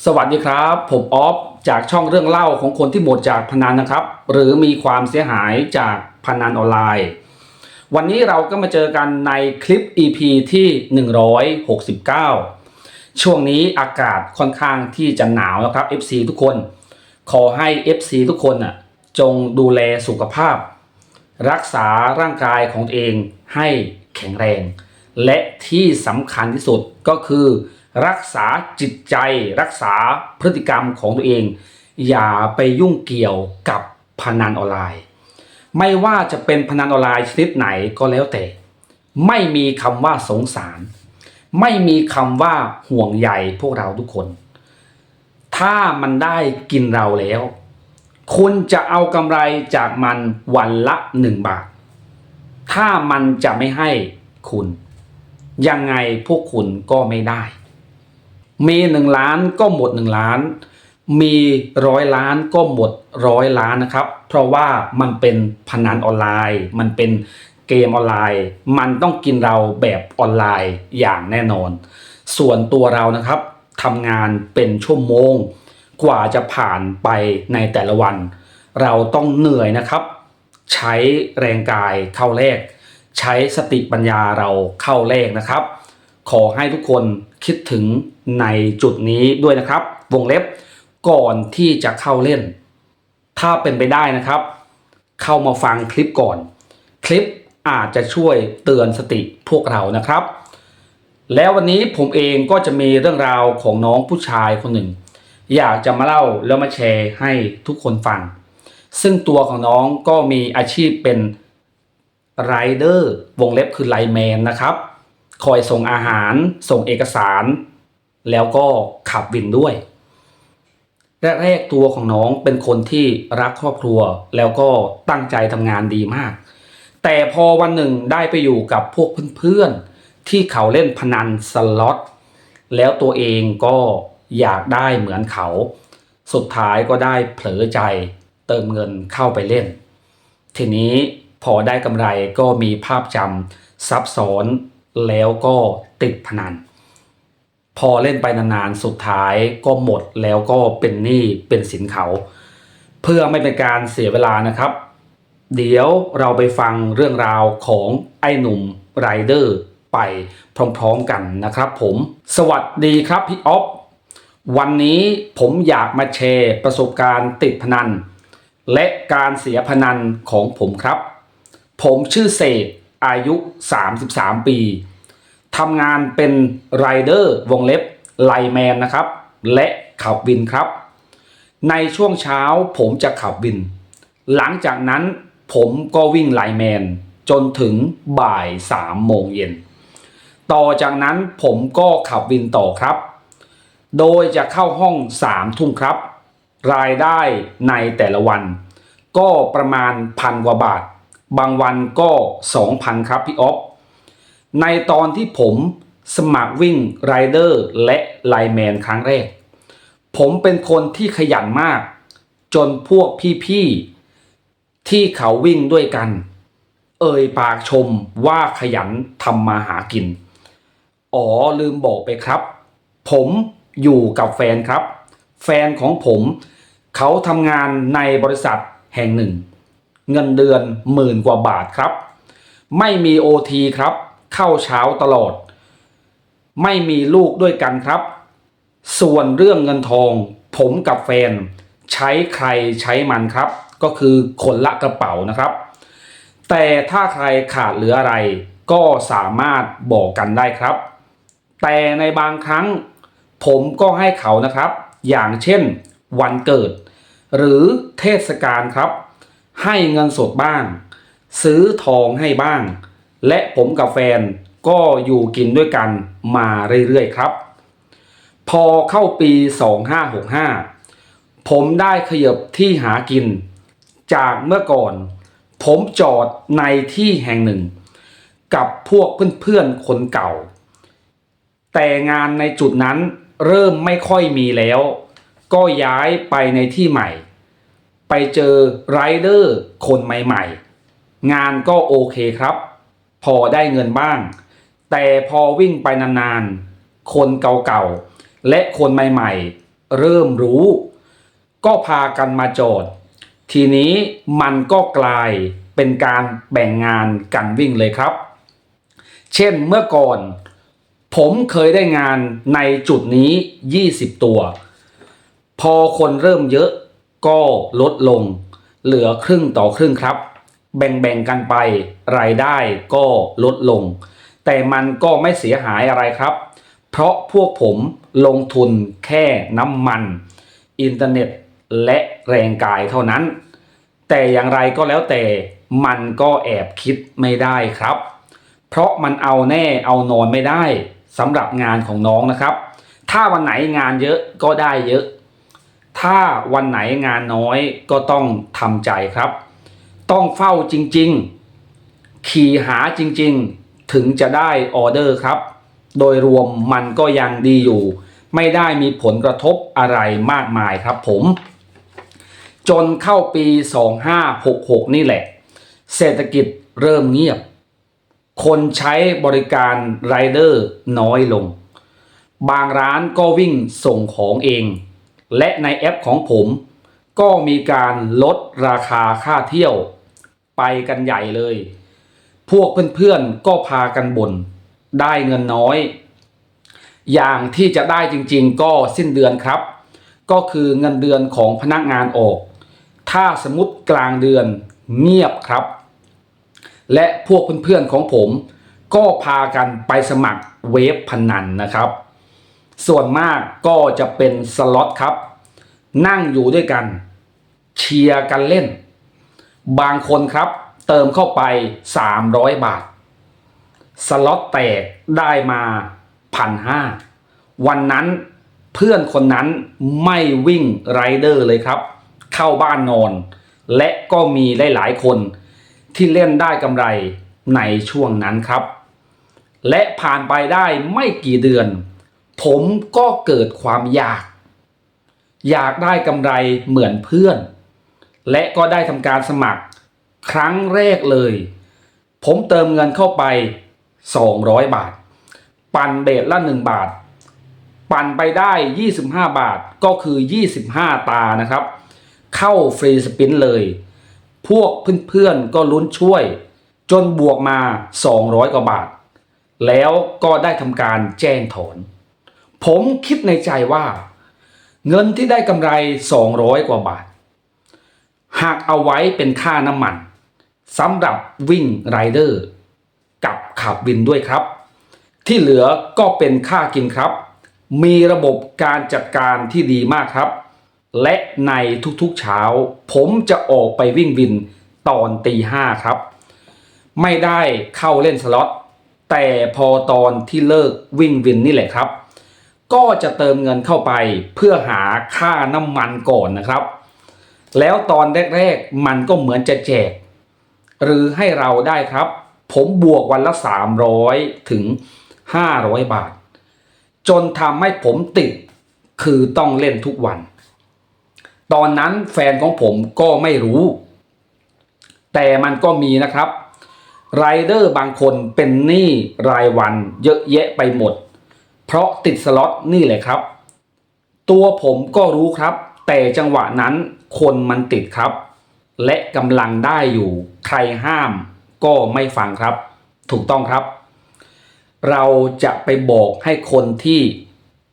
สวัสดีครับ ผมออฟจากช่องเรื่องเล่าของคนที่หมดจากพนันนะครับ หรือมีความเสียหายจากพนันออนไลน์ วันนี้เราก็มาเจอกันในคลิป EP ที่ 169 ช่วงนี้อากาศค่อนข้างที่จะหนาวนะครับ FC ทุกคน ขอให้ FC ทุกคนน่ะจงดูแลสุขภาพ รักษาร่างกายของตัวเองให้แข็งแรง และที่สำคัญที่สุดก็คือ รักษาจิตใจ รักษาพฤติกรรมของตัวเอง อย่าไปยุ่งเกี่ยวกับพนันออนไลน์ ไม่ว่าจะเป็นพนันออนไลน์ชนิดไหนก็แล้วแต่ ไม่มีคำว่าสงสาร ไม่มีคำว่าห่วงใยพวกเราทุกคน ถ้ามันได้กินเราแล้ว คุณจะเอากำไรจากมันวันละหนึ่งบาท ถ้ามันจะไม่ให้คุณ ยังไงพวกคุณก็ไม่ได้ มีหนึ่งล้านก็หมดหนึ่งล้าน มีร้อยล้านก็หมดร้อยล้านนะครับ เพราะว่ามันเป็นพนันออนไลน์ มันเป็นเกมออนไลน์ มันต้องกินเราแบบออนไลน์อย่างแน่นอน ส่วนตัวเรานะครับทำงานเป็นชั่วโมง กว่าจะผ่านไปในแต่ละวัน เราต้องเหนื่อยนะครับ ใช้แรงกายเข้าแรก ใช้สติปัญญาเราเข้าแรกนะครับ ขอให้ทุกคนคิดถึงในจุดนี้ด้วยนะครับ วงเล็บก่อนที่จะเข้าเล่น ถ้าเป็นไปได้นะครับ เข้ามาฟังคลิปก่อน คลิปอาจจะช่วยเตือนสติพวกเรานะครับ แล้ววันนี้ผมเองก็จะมีเรื่องราวของน้องผู้ชายคนหนึ่ง อยากจะมาเล่าแล้วมาแชร์ให้ทุกคนฟัง ซึ่งตัวของน้องก็มีอาชีพเป็นไรเดอร์วงเล็บคือไลแมนนะครับ คอยส่งอาหาร ส่งเอกสาร แล้วก็ขับวินด้วยแรกๆตัวของน้องเป็นคนที่รักครอบครัวแล้วก็ตั้งใจทำงานดีมาก แต่พอวันหนึ่งได้ไปอยู่กับพวกเพื่อนๆ ที่เขาเล่นพนันสล็อตแล้วตัวเองก็อยากได้เหมือนเขา สุดท้ายก็ได้เผลอใจเติมเงินเข้าไปเล่น ทีนี้พอได้กำไรก็มีภาพจำซับซ้อน แล้วก็ติดพนัน พอเล่นไปนานๆ สุดท้ายก็หมดแล้วก็เป็นหนี้เป็นสินเขา เพื่อไม่เป็นการเสียเวลานะครับ เดี๋ยวเราไปฟังเรื่องราวของไอ้หนุ่มไรเดอร์ไปพร้อมๆกันนะครับผม สวัสดีครับพี่ออฟวันนี้ผมอยากมาแชร์ประสบการณ์ติดพนัน และการเสียพนันของผมครับ ผมชื่อเสก อายุ 33 ปีทำงานเป็นไรเดอร์วงเล็บไลแมนนะครับ และขับวินครับ ในช่วงเช้าผมจะขับวิน หลังจากนั้นผมก็วิ่งไลแมนจนถึงบ่ายสามโมงเย็น ต่อจากนั้นผมก็ขับวินต่อครับ โดยจะเข้าห้องสามทุ่มครับ รายได้ในแต่ละวัน ก็ประมาณพันกว่าบาท บางวันก็สองพันครับพี่ออฟในตอนที่ผมสมัครวิ่งไรเดอร์และไลแมนครั้งแรก ผมเป็นคนที่ขยันมาก จนพวกพี่ๆ ที่เขาวิ่งด้วยกัน เอ่ยปากชมว่าขยันทำมาหากิน อ๋อลืมบอกไปครับ ผมอยู่กับแฟนครับ แฟนของผม เขาทำงานในบริษัทแห่งหนึ่ง เงินเดือนหมื่นกว่าบาทครับ ไม่มีโอทีครับ เข้าเช้าตลอด ไม่มีลูกด้วยกันครับ ส่วนเรื่องเงินทอง ผมกับแฟน ใช้ใครใช้มันครับ ก็คือคนละกระเป๋านะครับ แต่ถ้าใครขาดเหลืออะไร ก็สามารถบอกกันได้ครับ แต่ในบางครั้ง ผมก็ให้เขานะครับ อย่างเช่น วันเกิด หรือเทศกาลครับ ให้เงินสดบ้าง ซื้อทองให้บ้าง และผมกับแฟนก็อยู่กินด้วยกันมาเรื่อยๆครับ พอเข้าปี 2565 ผมได้ขยบที่หากิน จากเมื่อก่อน ผมจอดในที่แห่งหนึ่ง กับพวกเพื่อนๆคนเก่า แต่งานในจุดนั้นเริ่มไม่ค่อยมีแล้ว ก็ย้ายไปในที่ใหม่ ไปเจอไรเดอร์คนใหม่ๆ งานก็โอเคครับ พอได้เงินบ้าง แต่พอวิ่งไปนานๆ คนเก่าๆ และคนใหม่ๆ เริ่มรู้ ก็พากันมาจอด ทีนี้มันก็กลายเป็นการแบ่งงานกันวิ่งเลยครับ เช่นเมื่อก่อน ผมเคยได้งานในจุดนี้ 20 ตัว พอคนเริ่มเยอะ ก็ลดลง เหลือครึ่งต่อครึ่งครับ แบ่งๆกันไป รายได้ก็ลดลง แต่มันก็ไม่เสียหายอะไรครับ เพราะพวกผมลงทุนแค่น้ำมัน อินเทอร์เน็ตและแรงกายเท่านั้น แต่อย่างไรก็แล้วแต่มันก็แอบคิดไม่ได้ครับ เพราะมันเอาแน่เอานอนไม่ได้สำหรับงานของน้องนะครับ ถ้าวันไหนงานเยอะก็ได้เยอะ ถ้าวันไหนงานน้อยก็ต้องทำใจครับ ต้องเฝ้าจริงๆ ขี่หาจริงๆ ถึงจะได้ออเดอร์ครับ โดยรวมมันก็ยังดีอยู่ ไม่ได้มีผลกระทบอะไรมากมายครับผม จนเข้าปี 2566 นี่แหละ เศรษฐกิจเริ่มเงียบ คนใช้บริการไรเดอร์น้อยลง บางร้านก็วิ่งส่งของเอง และในแอปของผม ก็มีการลดราคาค่าเที่ยวไปกันใหญ่เลย พวกเพื่อนๆก็พากันบ่นได้เงินน้อย อย่างที่จะได้จริงๆ ก็สิ้นเดือนครับ ก็คือเงินเดือนของพนักงานออก ถ้าสมมติกลางเดือนเงียบครับ และพวกเพื่อนๆของผม ก็พากันไปสมัครเวฟพนันนะครับ ส่วนมากก็จะเป็นสล็อตครับ นั่งอยู่ด้วยกัน เชียร์กันเล่น บางคนครับ เติมเข้าไป 300 บาท สล็อตแตกได้มาพันห้าวันนั้นเพื่อนคนนั้นไม่วิ่งไรเดอร์เลยครับ เข้าบ้านนอน และก็มีหลายๆคนที่เล่นได้กำไรในช่วงนั้นครับ และผ่านไปได้ไม่กี่เดือน ผมก็เกิดความอยาก อยากได้กำไรเหมือนเพื่อน และก็ได้ทำการสมัคร ครั้งแรกเลย ผมเติมเงินเข้าไป 200 บาท ปั่นเบสละ 1 บาท ปั่นไปได้ 25 บาทก็คือ 25 ตานะครับ เข้าฟรีสปินเลย พวกเพื่อนๆก็ลุ้นช่วย จนบวกมา 200 กว่าบาท แล้วก็ได้ทำการแจ้งถอน ผมคิดในใจว่า เงินที่ได้กำไร 200 กว่าบาท หากเอาไว้เป็นค่าน้ำมันสำหรับวิ่งไรเดอร์ กับขับวินด้วยครับ ที่เหลือก็เป็นค่ากินครับ มีระบบการจัดการที่ดีมากครับ และในทุกๆเช้า ผมจะออกไปวิ่งวินตอนตีห้าครับ ไม่ได้เข้าเล่นสล็อตแต่พอตอนที่เลิกวิ่งวินนี่แหละครับ ก็จะเติมเงินเข้าไปเพื่อหาค่าน้ำมันก่อนนะครับ แล้วตอนแรกๆมันก็เหมือนจะแจก หรือให้เราได้ครับ ผมบวกวันละ 300 ถึง 500 บาท จนทำให้ผมติดคือต้องเล่นทุกวัน ตอนนั้นแฟนของผมก็ไม่รู้ แต่มันก็มีนะครับไรเดอร์บางคนเป็นหนี้รายวันเยอะแยะไปหมด เพราะติดสล็อตนี่แหละครับ ตัวผมก็รู้ครับ แต่จังหวะนั้นคนมันติดครับ และกำลังได้อยู่ใครห้ามก็ไม่ฟังครับ ถูกต้องครับ เราจะไปบอกให้คนที่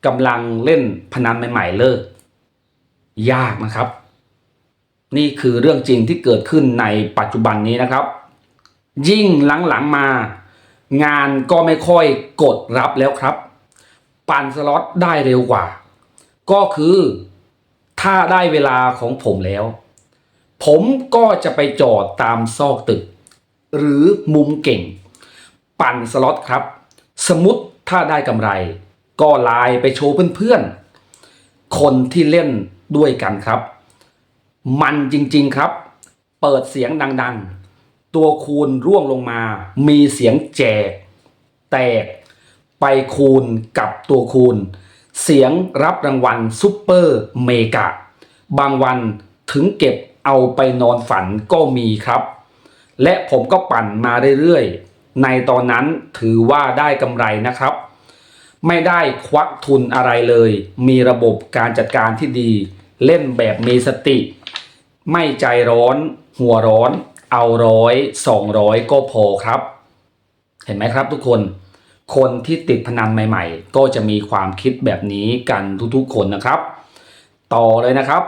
กำลังเล่นพนันใหม่ ๆ เลิก ยากนะครับ นี่คือเรื่องจริงที่เกิดขึ้นในปัจจุบันนี้นะครับ ยิ่งหลังๆมา งานก็ไม่ค่อยกดรับแล้วครับ ปั่นสล็อตได้เร็วกว่า ก็คือถ้าได้เวลาของผมแล้ว ผมก็จะไปจอดตามซอกตึก หรือมุมเก่ง ปั่นสล็อตครับ สมมติถ้าได้กำไร ก็ไลน์ไปโชว์เพื่อนๆ คนที่เล่นด้วยกันครับ มันจริงๆครับ เปิดเสียงดังๆ ตัวคูณร่วงลงมา มีเสียงแจก แตก ไปคูณกับตัวคูณ เสียงรับรางวัลซุปเปอร์เมกะ บางวันถึงเก็บเอาไปนอนฝันก็มีครับ และผมก็ปั่นมาเรื่อยๆ ในตอนนั้นถือว่าได้กำไรนะครับ ไม่ได้ควักทุนอะไรเลย มีระบบการจัดการที่ดี เล่นแบบมีสติ ไม่ใจร้อน หัวร้อน เอาร้อยสองร้อยก็พอครับ เห็นไหมครับทุกคน คนที่ติดพนันใหม่ๆ ก็จะมีความคิดแบบนี้กันทุกๆคนนะครับ ต่อเลยนะครับ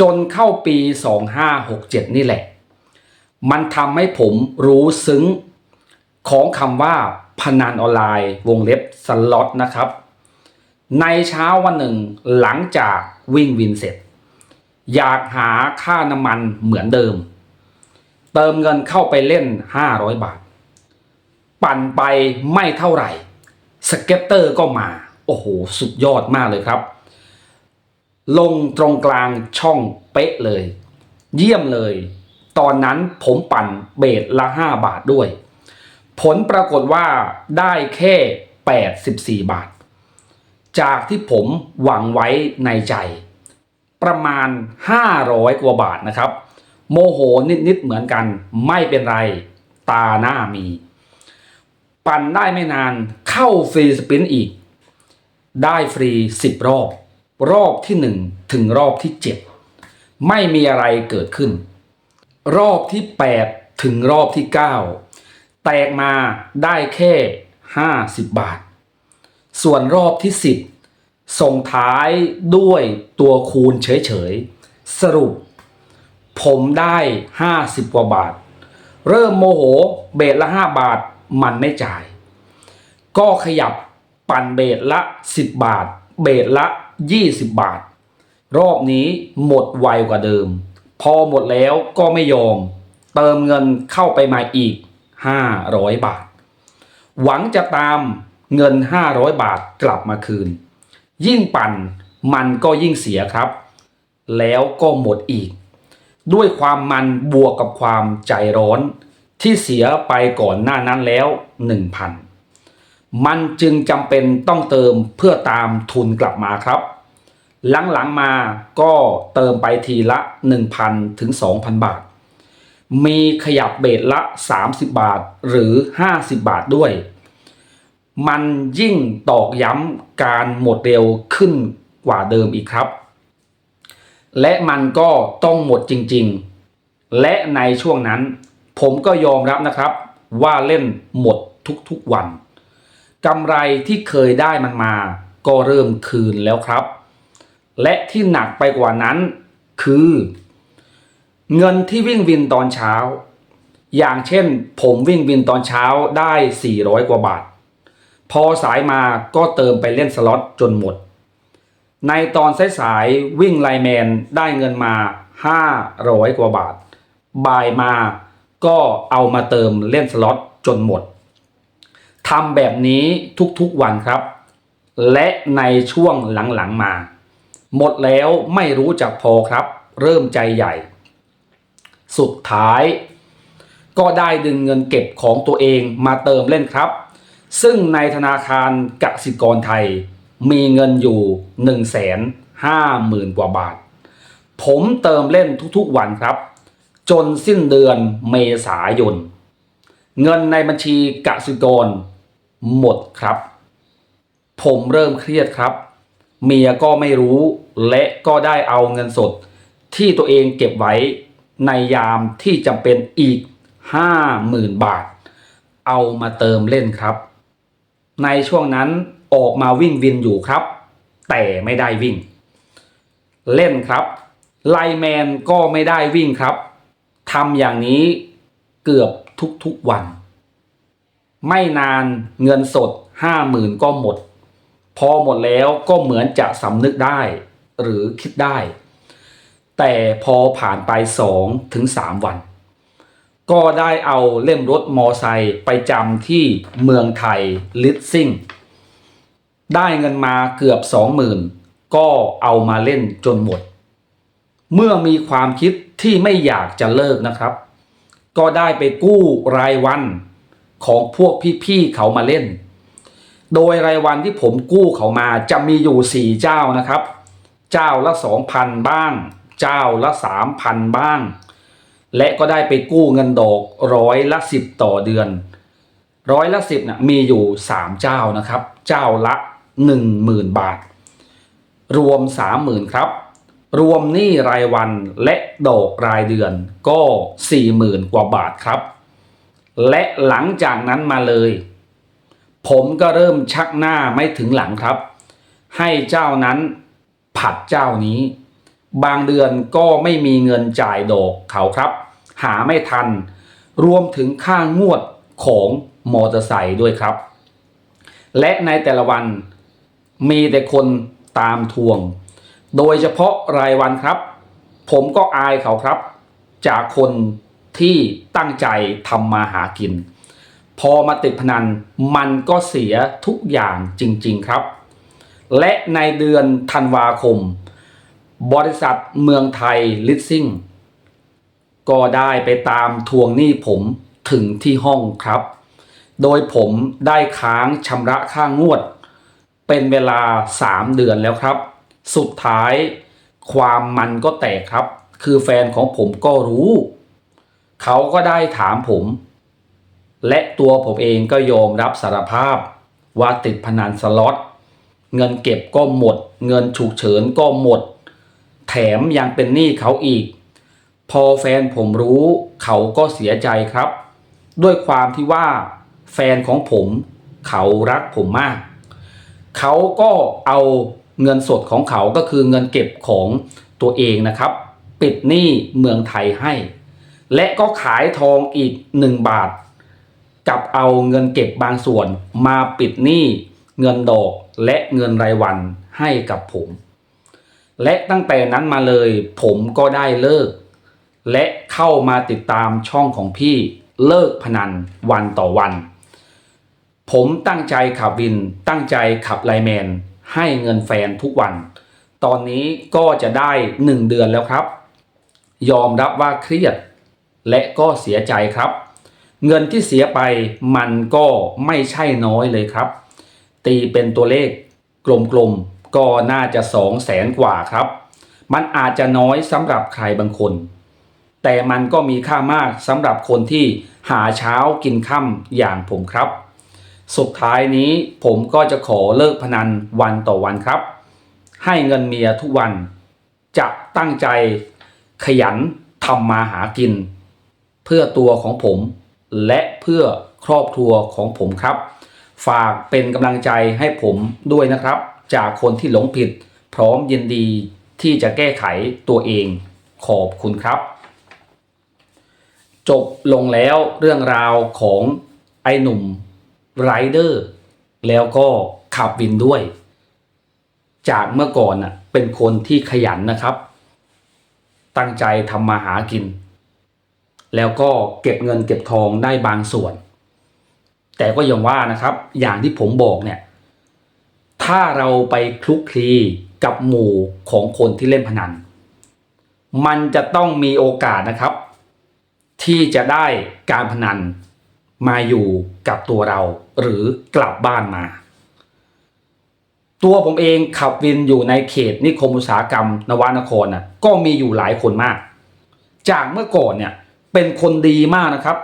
จนเข้าปี 2567 นี่แหละ มันทำให้ผมรู้ซึ้งของคำว่าพนันออนไลน์วงเล็บสล็อตนะครับ ในเช้าวันหนึ่งหลังจากวิ่งวินเสร็จ อยากหาค่าน้ำมันเหมือนเดิม เติมเงินเข้าไปเล่น 500 บาท ปั่นไปไม่เท่าไหร่สเก็ตเตอร์ก็มา โอ้โห สุดยอดมากเลยครับ ลงตรงกลางช่องเป๊ะเลย เยี่ยมเลย ตอนนั้นผมปั่นเบสละ 5 บาทด้วย ผลปรากฏว่าได้แค่ 84 บาท จากที่ผมหวังไว้ในใจ ประมาณ 500 กว่าบาทนะครับ โมโหนิด ๆ เหมือนกันไม่เป็นไร ตาหน้ามี ปั่นได้ไม่นานเข้าฟรีสปินอีก ได้ฟรี 10 รอบ รอบที่ 1 ถึงรอบที่ 7 ไม่มีอะไรเกิดขึ้น รอบที่ 8 ถึงรอบที่ 9 แตกมาได้แค่ 50 บาท ส่วนรอบที่ 10 ส่งท้ายด้วยตัวคูณเฉยๆ สรุป ผมได้ 50 กว่าบาท เริ่มโมโหเบสละ 5 บาท มันไม่จ่าย ก็ขยับปั่นเบสละ 10 บาท เบสละ 20 บาท รอบนี้หมดไวกว่าเดิม พอหมดแล้วก็ไม่ยอม เติมเงินเข้าไปมาอีก 500 บาท หวังจะตามเงิน 500 บาทกลับมาคืน ยิ่งปั่นมันก็ยิ่งเสียครับ แล้วก็หมดอีก ด้วยความมันบวกกับความใจร้อน ที่เสียไปก่อนหน้านั้นแล้ว 1,000 มันจึงจำเป็นต้องเติมเพื่อตามทุนกลับมาครับ หลังๆมาก็เติมไปทีละ 1,000 ถึง 2,000 บาท มีขยับเบสละ 30 บาทหรือ 50 บาทด้วย มันยิ่งตอกย้ำการหมดเร็วขึ้นกว่าเดิมอีกครับ และมันก็ต้องหมดจริงๆ และในช่วงนั้น ผมก็ยอมรับนะครับ ว่าเล่นหมดทุกๆวันกำไรที่เคยได้มันมา ก็เริ่มคืนแล้วครับ และที่หนักไปกว่านั้น คือ เงินที่วิ่งวินตอนเช้า อย่างเช่น ผมวิ่งวินตอนเช้าได้ 400 กว่าบาท พอสายมาก็เติมไปเล่นสล็อตจนหมด ในตอนสายๆวิ่งไลน์แมนได้เงินมา 500 กว่าบาท บ่ายมา ก็เอามาเติมเล่นสล็อตจนหมดทำแบบนี้ทุกๆวันครับ และในช่วงหลังๆมา หมดแล้วไม่รู้จักพอครับ เริ่มใจใหญ่ สุดท้าย ก็ได้ดึงเงินเก็บของตัวเองมาเติมเล่นครับ ซึ่งในธนาคารกสิกรไทย มีเงินอยู่ 1 5 0 0 0 0กว่าบาท ผมเติมเล่นทุกๆวันครับ จนสิ้นเดือนเมษายน เงินในบัญชีกสิกรหมดครับ ผมเริ่มเครียดครับ เมียก็ไม่รู้และก็ได้เอาเงินสด ที่ตัวเองเก็บไว้ในยามที่จำเป็นอีก 50,000 บาท เอามาเติมเล่นครับ ในช่วงนั้นออกมาวิ่งวินอยู่ครับ แต่ไม่ได้วิ่ง เล่นครับ ไลแมนก็ไม่ได้วิ่งครับ ทำอย่างนี้เกือบทุกๆวัน ไม่นานเงินสดห้าหมื่นก็หมด พอหมดแล้วก็เหมือนจะสำนึกได้ หรือคิดได้ แต่พอผ่านไปสองถึงสามวัน ก็ได้เอาเล่มรถมอไซค์ไปจำที่เมืองไทยลิสซิ่ง ได้เงินมาเกือบสองหมื่นก็เอามาเล่นจนหมด เมื่อมีความคิดที่ไม่อยากจะเลิกนะครับ ก็ได้ไปกู้รายวันของพวกพี่ๆเขามาเล่น โดยรายวันที่ผมกู้เขามาจะมีอยู่ 4 เจ้านะครับ เจ้าละ 2,000 บ้าง เจ้าละ 3,000 บ้าง และก็ได้ไปกู้เงินดอกร้อยละ 10 ต่อเดือน ร้อยละสิบนะมีอยู่สามเจ้านะครับ เจ้าละหนึ่งหมื่นบาท รวมสามหมื่นครับ รวมหนี้รายวันและดอกรายเดือนก็สี่หมื่นกว่าบาทครับ และหลังจากนั้นมาเลย ผมก็เริ่มชักหน้าไม่ถึงหลังครับ ให้เจ้านั้นผัดเจ้านี้ บางเดือนก็ไม่มีเงินจ่ายดอกเขาครับ หาไม่ทัน รวมถึงค่างวดของมอเตอร์ไซค์ด้วยครับ และในแต่ละวันมีแต่คนตามทวง โดยเฉพาะรายวันครับ ผมก็อายเขาครับ จากคนที่ตั้งใจทำมาหากิน พอมาติดพนันมันก็เสียทุกอย่างจริง ๆครับ และในเดือนธันวาคม บริษัทเมืองไทยลิสซิ่งก็ได้ไปตามทวงหนี้ผมถึงที่ห้องครับ โดยผมได้ค้างชำระค่างวด เป็นเวลา 3 เดือนแล้วครับ สุดท้ายความมันก็แตกครับ คือแฟนของผมก็รู้ เขาก็ได้ถามผม และตัวผมเองก็ยอมรับสารภาพ ว่าติดพนันสล็อต เงินเก็บก็หมด เงินฉุกเฉินก็หมด แถมยังเป็นหนี้เขาอีก พอแฟนผมรู้เขาก็เสียใจครับ ด้วยความที่ว่า แฟนของผม เขารักผมมาก เขาก็เอา เงินสดของเขาก็คือเงินเก็บของตัวเองนะครับ ปิดหนี้เมืองไทยให้ และก็ขายทองอีกหนึ่งบาท กับเอาเงินเก็บบางส่วนมาปิดหนี้เงินดอกและเงินรายวันให้กับผม และตั้งแต่นั้นมาเลยผมก็ได้เลิก และเข้ามาติดตามช่องของพี่เลิกพนันวันต่อวัน ผมตั้งใจขับวินตั้งใจขับไลแมน ให้เงินแฟนทุกวัน ตอนนี้ก็จะได้หนึ่งเดือนแล้วครับ ยอมรับว่าเครียด และก็เสียใจครับ เงินที่เสียไปมันก็ไม่ใช่น้อยเลยครับ ตีเป็นตัวเลขกลมๆก็น่าจะสองแสนกว่าครับ มันอาจจะน้อยสำหรับใครบางคน แต่มันก็มีค่ามากสำหรับคนที่หาเช้ากินค่ำอย่างผมครับ สุดท้ายนี้ผมก็จะขอเลิกพนันวันต่อวันครับ ให้เงินเมียทุกวันจะตั้งใจขยันทำมาหากิน เพื่อตัวของผม และเพื่อครอบครัวของผมครับ ฝากเป็นกำลังใจให้ผมด้วยนะครับ จากคนที่หลงผิด พร้อมยินดีที่จะแก้ไขตัวเองขอบคุณครับ จบลงแล้วเรื่องราวของไอ้หนุ่ม ไรเดอร์แล้วก็ขับวินด้วย จากเมื่อก่อนน่ะเป็นคนที่ขยันนะครับ ตั้งใจทำมาหากิน แล้วก็เก็บเงินเก็บทองได้บางส่วน แต่ก็ยังว่านะครับ อย่างที่ผมบอกเนี่ย ถ้าเราไปคลุกคลีกับหมู่ของคนที่เล่นพนัน มันจะต้องมีโอกาสนะครับ ที่จะได้การพนัน มาอยู่กับตัวเรา หรือกลับบ้านมา ตัวผมเองขับวินอยู่ในเขตนิคมอุตสาหกรรม นวนครน่ะก็มีอยู่หลายคนมาก จากเมื่อก่อนเนี่ยเป็นคนดีมากนะครับ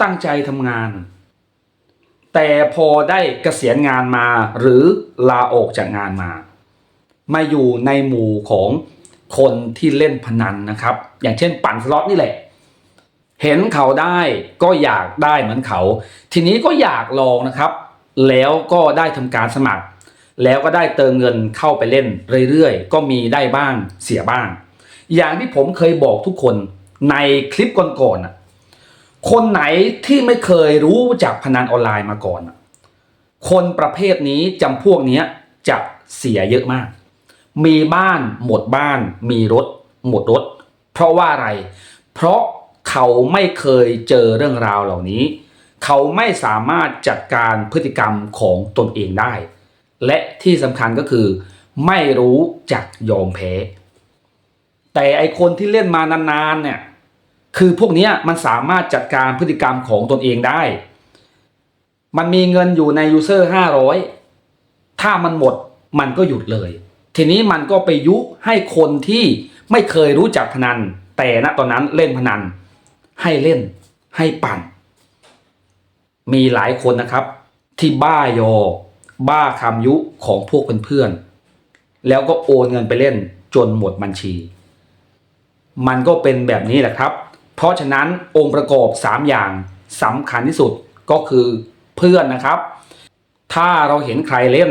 ตั้งใจทำงาน แต่พอได้เกษียณงานมาหรือลาออกจากงานมา มาอยู่ในหมู่ของคนที่เล่นพนันนะครับ อย่างเช่นปั่นสล็อตนี่แหละ เห็นเขาได้ก็อยากได้เหมือนเขา ทีนี้ก็อยากลองนะครับ แล้วก็ได้ทำการสมัคร แล้วก็ได้เติมเงินเข้าไปเล่นเรื่อยๆ ก็มีได้บ้างเสียบ้าง อย่างที่ผมเคยบอกทุกคนในคลิปก่อนๆคนไหนที่ไม่เคยรู้จักพนันออนไลน์มาก่อน คนประเภทนี้จำพวกนี้จะเสียเยอะมาก มีบ้านหมดบ้าน มีรถ หมดรถ เพราะว่าอะไร เพราะ เขาไม่เคยเจอเรื่องราวเหล่านี้ เขาไม่สามารถจัดการพฤติกรรมของตนเองได้ และที่สำคัญก็คือ ไม่รู้จักยอมแพ้ แต่ไอคนที่เล่นมานานๆเนี่ยคือพวกนี้มันสามารถจัดการพฤติกรรมของตนเองได้ มันมีเงินอยู่ในยูเซอร์ห้าร้อยถ้ามันหมดมันก็หยุดเลย ทีนี้มันก็ไปยุให้คนที่ไม่เคยรู้จักพนัน แต่ณตอนนั้นเล่นพนัน ให้เล่น ให้ปั่น มีหลายคนนะครับ ที่บ้ายอ บ้าคำยุของพวกเพื่อนๆแล้วก็โอนเงินไปเล่นจนหมดบัญชี มันก็เป็นแบบนี้แหละครับ เพราะฉะนั้นองค์ประกอบ 3 อย่างสำคัญที่สุดก็คือเพื่อนนะครับ ถ้าเราเห็นใครเล่น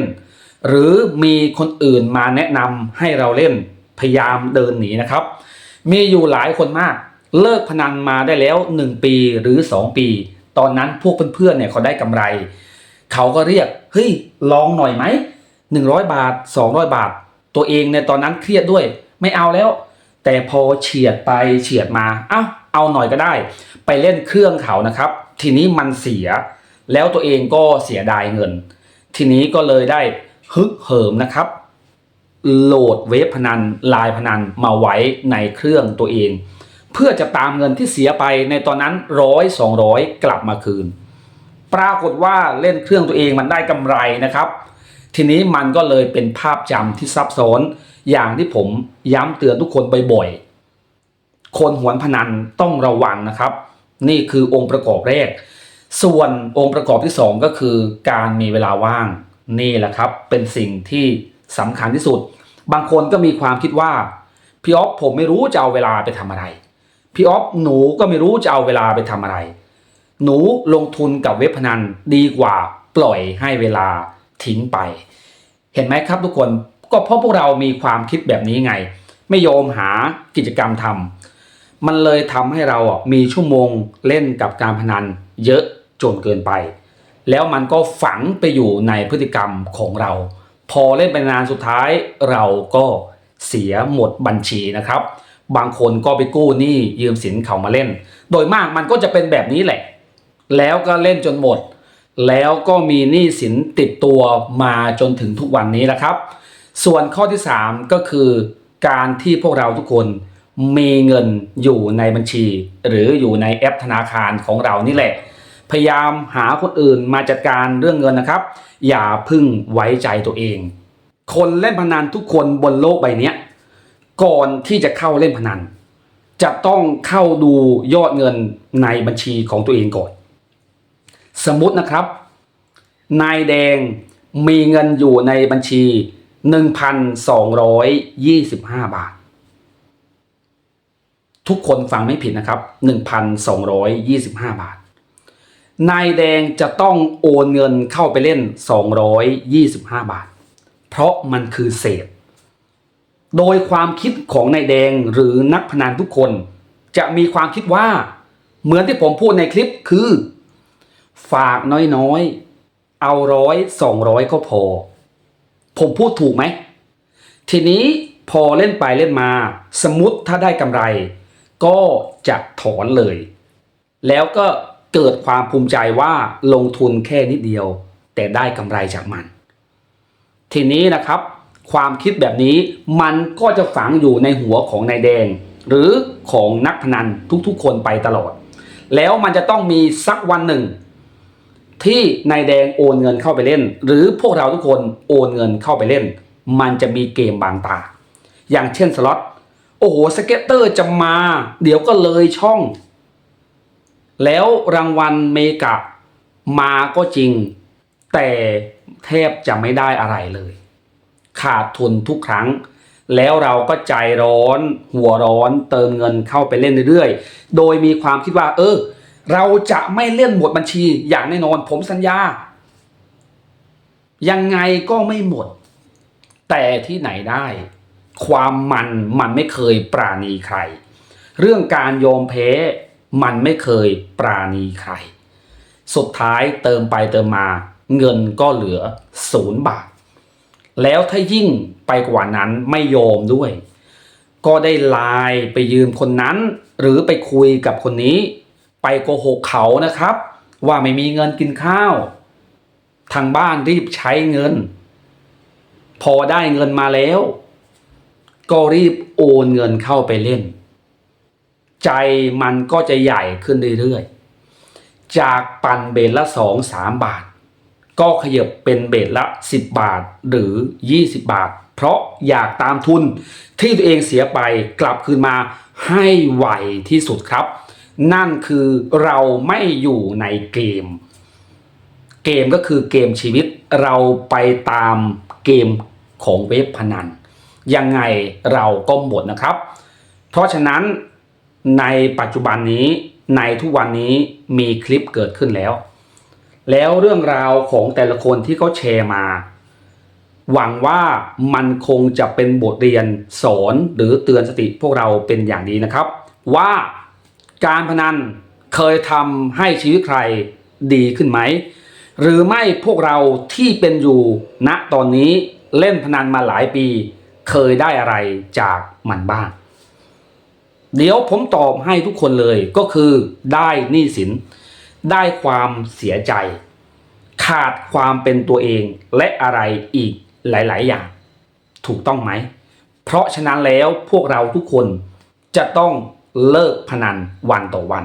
หรือมีคนอื่นมาแนะนำให้เราเล่นพยายามเดินหนีนะครับ มีอยู่หลายคนมาก เลิกพนันมาได้แล้ว 1 ปีหรือ 2 ปี ตอนนั้นพวกเพื่อนๆเนี่ยเขาได้กำไร เขาก็เรียกเฮ้ยลองหน่อยไหม100 บาท 200 บาท ตัวเองในตอนนั้นเครียดด้วย ไม่เอาแล้ว แต่พอเฉียดไปเฉียดมาเอ้าเอาหน่อยก็ได้ ไปเล่นเครื่องเขานะครับ ทีนี้มันเสีย แล้วตัวเองก็เสียดายเงิน ทีนี้ก็เลยได้ฮึกเหิมนะครับ โหลดเว็บพนันลายพนันมาไว้ในเครื่องตัวเอง เพื่อจะตามเงินที่เสียไปในตอนนั้นร้อยสองร้อยกลับมาคืน ปรากฏว่าเล่นเครื่องตัวเองมันได้กำไรนะครับ ทีนี้มันก็เลยเป็นภาพจำที่ซับซ้อนอย่างที่ผมย้ำเตือนทุกคนบ่อยๆคนหวนพนันต้องระวังนะครับ นี่คือองค์ประกอบแรก ส่วนองค์ประกอบที่สองก็คือการมีเวลาว่าง นี่แหละครับ เป็นสิ่งที่สำคัญที่สุด บางคนก็มีความคิดว่าพี่อ๊อฟผมไม่รู้จะเอาเวลาไปทำอะไร พี่อ๊อฟหนูก็ไม่รู้จะเอาเวลาไปทำอะไร หนูลงทุนกับเว็บพนันดีกว่าปล่อยให้เวลาทิ้งไป เห็นไหมครับทุกคนก็เพราะพวกเรามีความคิดแบบนี้ไง ไม่ยอมหากิจกรรมทำมันเลยทำให้เราอะมีชั่วโมงเล่นกับการพนันเยอะจนเกินไป แล้วมันก็ฝังไปอยู่ในพฤติกรรมของเรา พอเล่นไปนานสุดท้ายเราก็เสียหมดบัญชีนะครับ บางคนก็ไปกู้หนี้ยืมสินเขามาเล่น โดยมากมันก็จะเป็นแบบนี้แหละ แล้วก็เล่นจนหมด แล้วก็มีหนี้สินติดตัวมาจนถึงทุกวันนี้แหละครับ ส่วนข้อที่ 3 ก็คือ การที่พวกเราทุกคนมีเงินอยู่ในบัญชี หรืออยู่ในแอปธนาคารของเรานี่แหละ พยายามหาคนอื่นมาจัดการเรื่องเงินนะครับ อย่าพึ่งไว้ใจตัวเอง คนเล่นพนันทุกคนบนโลกใบนี้ ก่อนที่จะเข้าเล่นพนัน จะต้องเข้าดูยอดเงินในบัญชีของตัวเองก่อน สมมตินะครับ นายแดงมีเงินอยู่ในบัญชี 1,225 บาท ทุกคนฟังไม่ผิดนะครับ 1,225 บาท นายแดงจะต้องโอนเงินเข้าไปเล่น 225 บาท เพราะมันคือเศษ โดยความคิดของนายแดงหรือนักพนันทุกคน จะมีความคิดว่า เหมือนที่ผมพูดในคลิปคือ ฝากน้อยๆ เอาร้อยสองร้อยก็พอ ผมพูดถูกไหม ทีนี้พอเล่นไปเล่นมา สมมติถ้าได้กำไร ก็จะถอนเลย แล้วก็เกิดความภูมิใจว่าลงทุนแค่นิดเดียว แต่ได้กำไรจากมัน ทีนี้นะครับ ความคิดแบบนี้มันก็จะฝังอยู่ในหัวของนายแดง หรือของนักพนันทุกๆ คนไปตลอด แล้วมันจะต้องมีสักวันหนึ่ง ที่นายแดงโอนเงินเข้าไปเล่น หรือพวกเราทุกคนโอนเงินเข้าไปเล่น มันจะมีเกมบางตา อย่างเช่นสล็อตโอ้โหสเก็ตเตอร์จะมา เดี๋ยวก็เลยช่อง แล้วรางวัลเมกะมาก็จริง แต่แทบจะไม่ได้อะไรเลย ขาดทุนทุกครั้ง แล้วเราก็ใจร้อน หัวร้อนเติมเงินเข้าไปเล่นเรื่อยๆ โดยมีความคิดว่า เออ เราจะไม่เล่นหมดบัญชีอย่างแน่นอนผมสัญญา ยังไงก็ไม่หมด แต่ที่ไหนได้ ความมันมันไม่เคยปราณีใคร เรื่องการยอมแพ้มันไม่เคยปราณีใคร สุดท้ายเติมไปเติมมา เงินก็เหลือศูนย์บาท แล้วถ้ายิ่งไปกว่านั้นไม่ยอมด้วย ก็ได้ไลน์ไปยืมคนนั้น หรือไปคุยกับคนนี้ ไปโกหกเขานะครับ ว่าไม่มีเงินกินข้าว ทางบ้านรีบใช้เงิน พอได้เงินมาแล้ว ก็รีบโอนเงินเข้าไปเล่น ใจมันก็จะใหญ่ขึ้นเรื่อยๆ จากปันเบทละสองสามบาท ก็ขยับเป็นเบทละ 10 บาทหรือ 20 บาท เพราะอยากตามทุนที่ตัวเองเสียไปกลับคืนมาให้ไหวที่สุดครับ นั่นคือเราไม่อยู่ในเกม เกมก็คือเกมชีวิตเราไปตามเกมของเว็บพนัน ยังไงเราก็หมดนะครับ เพราะฉะนั้นในปัจจุบันนี้ในทุกวันนี้มีคลิปเกิดขึ้นแล้ว แล้วเรื่องราวของแต่ละคนที่เขาแชร์มา หวังว่ามันคงจะเป็นบทเรียนสอนหรือเตือนสติพวกเราเป็นอย่างดีนะครับ ว่าการพนันเคยทำให้ชีวิตใครดีขึ้นไหม หรือไม่พวกเราที่เป็นอยู่ณตอนนี้เล่นพนันมาหลายปี เคยได้อะไรจากมันบ้าง เดี๋ยวผมตอบให้ทุกคนเลยก็คือได้หนี้สิน ได้ความเสียใจ ขาดความเป็นตัวเองและอะไรอีกหลาย ๆ อย่าง ถูกต้องไหม เพราะฉะนั้นแล้วพวกเราทุกคนจะต้องเลิกพนันวันต่อวัน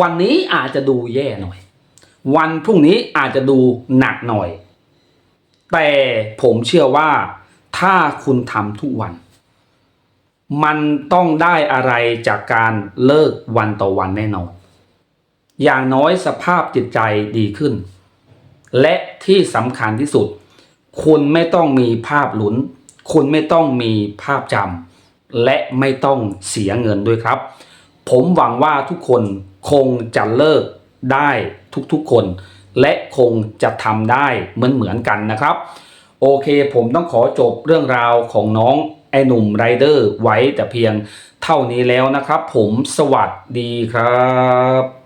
วันนี้อาจจะดูแย่หน่อย วันพรุ่งนี้อาจจะดูหนักหน่อย แต่ผมเชื่อว่าถ้าคุณทำทุกวัน มันต้องได้อะไรจากการเลิกวันต่อวันแน่นอน อย่างน้อยสภาพจิตใจดีขึ้น และที่สำคัญที่สุด คุณไม่ต้องมีภาพหลุน คุณไม่ต้องมีภาพจำและไม่ต้องเสียเงินด้วยครับ ผมหวังว่าทุกคนคงจะเลิกได้ทุกๆคน และคงจะทำได้เหมือนเหมือนกันนะครับ โอเคผมต้องขอจบเรื่องราวของน้องไอหนุ่มไรเดอร์ไว้แต่เพียงเท่านี้แล้วนะครับ ผมสวัสดีครับ